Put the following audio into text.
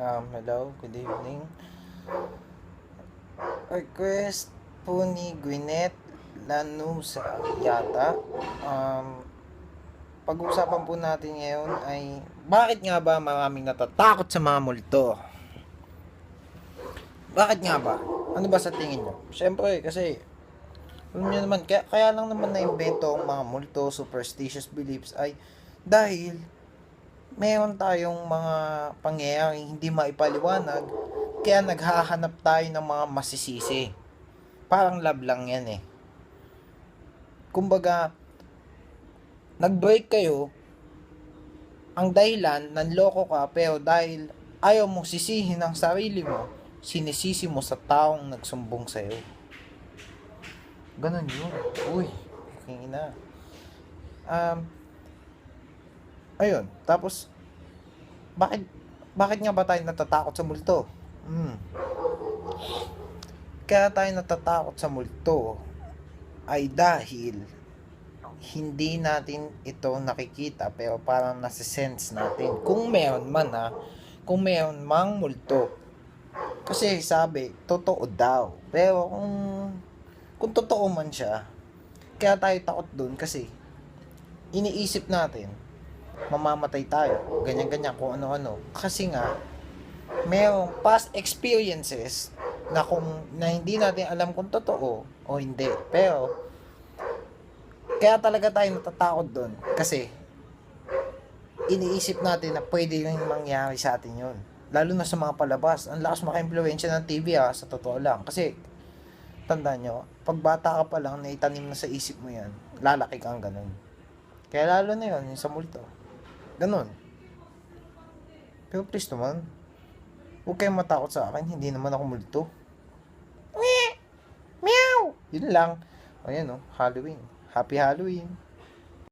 Um, hello, good evening. Request po ni Gwyneth Lanusa yata. Um, pag-uusapan po natin ngayon ay bakit nga ba maraming natatakot sa mga multo? Bakit nga ba? Ano ba sa tingin nyo? Siyempre, kasi alam naman, kaya, kaya lang naman na-invento ang mga multo, superstitious beliefs ay dahil meron tayong mga pangyayaring hindi maipaliwanag kaya naghahanap tayo ng mga masisisi. Parang love lang yan eh. Kumbaga, nag-break kayo, ang dahilan, nanloko ka, pero dahil ayaw mo sisihin ang sarili mo, sinisisi mo sa taong nagsumbong sa'yo. Ganon yun. Uy, ina. Um, ayun, tapos, bakit, bakit nga ba tayo natatakot sa multo? Hmm. Kaya tayo natatakot sa multo ay dahil hindi natin ito nakikita pero parang nasa-sense natin. Kung meron man ha, kung meron mang multo. Kasi sabi, totoo daw. Pero kung, kung totoo man siya, kaya tayo takot dun kasi iniisip natin, mamamatay tayo, ganyan-ganyan, kung ano-ano. Kasi nga, mayroong past experiences na kung na hindi natin alam kung totoo o hindi. Pero, kaya talaga tayo natatakot doon. Kasi, iniisip natin na pwede yung mangyari sa atin yun. Lalo na sa mga palabas. Ang lakas maka-impluensya ng TV ah, sa totoo lang. Kasi, tandaan nyo, pag bata ka pa lang, naitanim na sa isip mo yan, lalaki kang ganun. Kaya lalo na yun, yung sa multo. Ganun. Pero please naman, huwag kayong matakot sa akin, hindi naman ako multo. Meow! Yun lang. Ayan oh, Halloween. Happy Halloween.